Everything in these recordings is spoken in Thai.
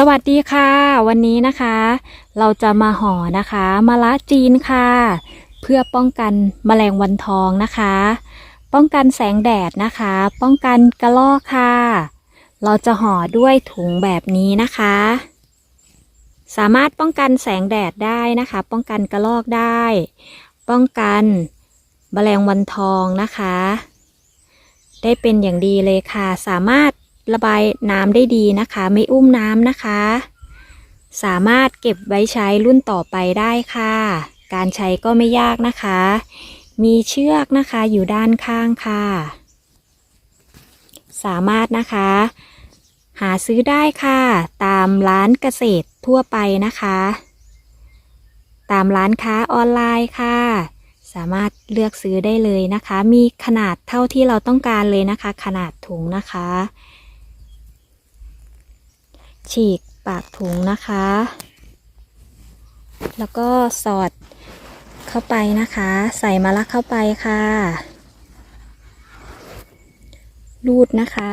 สวัสดีค่ะ วันนี้นะคะ เราจะมาห่อนะคะมะละจีนค่ะ เพื่อป้องกันแมลงวันทองนะคะ ป้องกันแสงแดดนะคะ ป้องกันกระรอกค่ะ เราจะห่อด้วยถุงแบบนี้นะคะ สามารถป้องกันแสงแดดได้นะคะ ป้องกันกระรอกได้ ป้องกันแมลงวันทองนะคะ ได้เป็นอย่างดีเลยค่ะสามารถ ระบายน้ำได้ดีนะคะ ไม่อุ้มน้ำนะคะ สามารถเก็บไว้ใช้รุ่นต่อไปได้ค่ะ การใช้ก็ไม่ยากนะคะ มีเชือกนะคะอยู่ด้านข้างค่ะ สามารถนะคะ หาซื้อได้ค่ะ ตามร้านเกษตรทั่วไปนะคะ ตามร้านค้าออนไลน์ค่ะ สามารถเลือกซื้อได้เลยนะคะ มีขนาดเท่าที่เราต้องการเลยนะคะ ขนาดถุงนะคะ ฉีกปากถุงนะคะ แล้วก็สอดเข้าไปนะคะ ใส่มะละเข้าไปค่ะ รูดนะคะ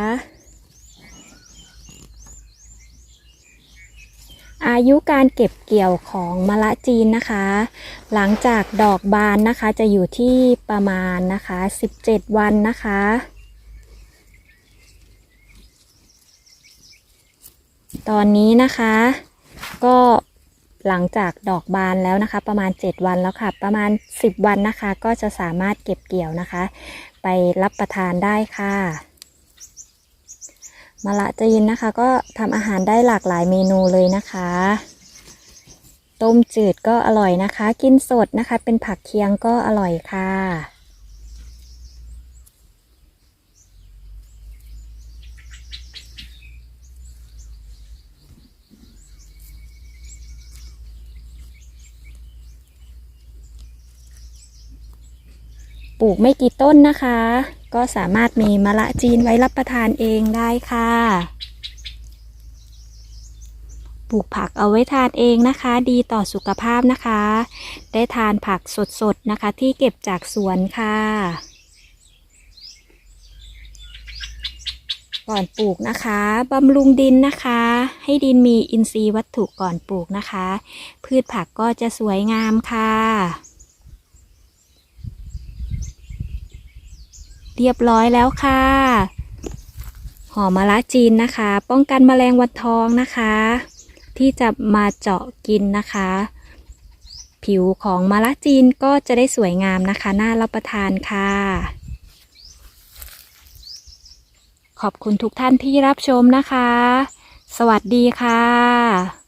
อายุการเก็บเกี่ยวของมะละจีนนะคะ หลังจากดอกบานนะคะจะอยู่ที่ประมาณนะคะ 17 วันนะคะ ตอนนี้นะคะ ก็หลังจากดอกบานแล้วนะคะ ประมาณ 7 วันแล้วค่ะ ประมาณ 10 วันนะคะ ก็จะสามารถเก็บเกี่ยวนะคะ ไปรับประทานได้ค่ะมะละจีนนะคะ ก็ทำอาหารได้หลากหลายเมนูเลยนะคะ ต้มจืดก็อร่อยนะคะ กินสดนะคะ เป็นผักเคียงก็อร่อยค่ะ ปลูกไม่กี่ต้นนะคะ ก็สามารถมีมะละจีนไว้รับประทานเองได้ค่ะ ปลูกผักเอาไว้ทานเองนะคะ ดีต่อสุขภาพนะคะ ได้ทานผักสดๆนะคะ ที่เก็บจากสวนค่ะก่อนปลูกนะคะบำรุงดินนะคะ ให้ดินมีอินทรีย์วัตถุก่อนปลูกนะคะ พืชผักก็จะสวยงามค่ะ เรียบร้อยแล้วค่ะห่อมะละจีนนะคะ ป้องกันแมลงวันทองนะคะ ที่จะมาเจาะกินนะคะ ผิวของมะละจีนก็จะได้สวยงามนะคะน่ารับประทานค่ะ ขอบคุณทุกท่านที่รับชมนะคะ สวัสดีค่ะ